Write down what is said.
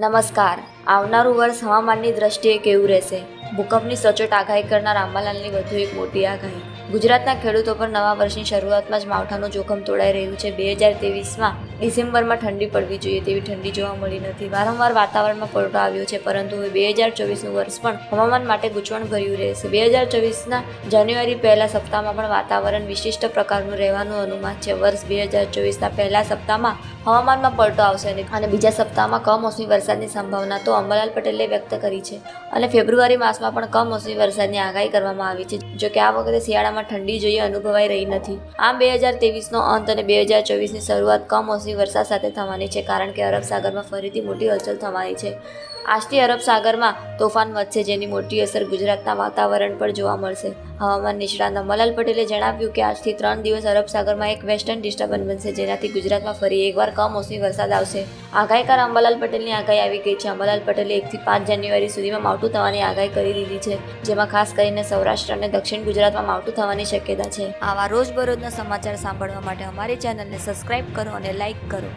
નમસ્કાર. આવનારું વર્ષ હવામાનની દ્રષ્ટિએ કેવું રહેશે? ભૂકંપની સચોટ આગાહી કરનાર આંબાલાલની વધુ એક મોટી આગાહી. ગુજરાતના ખેડૂતો પર નવા વર્ષની શરૂઆતમાં જ માવઠાનું જોખમ તોડાઈ રહ્યું છે. બે હજાર ત્રેવીસમાં ડિસેમ્બરમાં ઠંડી પડવી જોઈએ તેવી ઠંડી જોવા મળી નથી. વારંવાર વાતાવરણમાં પલટો આવ્યો છે, પરંતુ હવે બે હજાર ચોવીસનું વર્ષ પણ હવામાન માટે ગૂંચવણભર્યું રહેશે. બે હજાર ચોવીસના જાન્યુઆરી પહેલા સપ્તાહમાં પણ વાતાવરણ વિશિષ્ટ પ્રકારનું રહેવાનું અનુમાન છે. વર્ષ બે હજાર ચોવીસના પહેલા સપ્તાહમાં હવામાનમાં પલટો આવશે અને- બીજા સપ્તાહમાં કમોસમી વરસાદની સંભાવના તો અંબાલાલ પટેલે વ્યક્ત કરી છે. અને ફેબ્રુઆરી માસમાં પણ કમોસમી વરસાદની આગાહી કરવામાં આવી છે. જો કે આ વખતે શિયાળામાં ઠંડી જોઈએ અનુભવાઈ રહી નથી. આમ બે હજાર ત્રેવીસનો અંત અને બે હજાર ચોવીસની શરૂઆત કમોસમી વરસાદ સાથે થવાની છે કારણ કે અરબ સાગરમાં ફરીથી મોટી હલચલ થવાની છે. આજથી અરબ સાગરમાં તોફાન વધશે, જેની મોટી અસર ગુજરાતના વાતાવરણ પર જોવા મળશે. હવામાન નિષ્ણાત અંબાલાલ પટેલે જણાવ્યું કે આજથી ત્રણ દિવસ અરબ સાગરમાં એક વેસ્ટર્ન ડિસ્ટર્બન્સ બનશે, જેનાથી ગુજરાતમાં ફરી એકવાર કમોસમી વરસાદ આવશે. આગાહીકાર અંબાલાલ પટેલની આગાહી આવી ગઈ છે. અંબાલાલ પટેલે એકથી પાંચ જાન્યુઆરી સુધીમાં માવઠું થવાની આગાહી કરી દીધી છે, જેમાં ખાસ કરીને સૌરાષ્ટ્ર અને દક્ષિણ ગુજરાતમાં માવઠું થવાની શક્યતા છે. આવા રોજબરોજના સમાચાર સાંભળવા માટે અમારી ચેનલને સબસ્ક્રાઇબ કરો અને લાઇક કરો.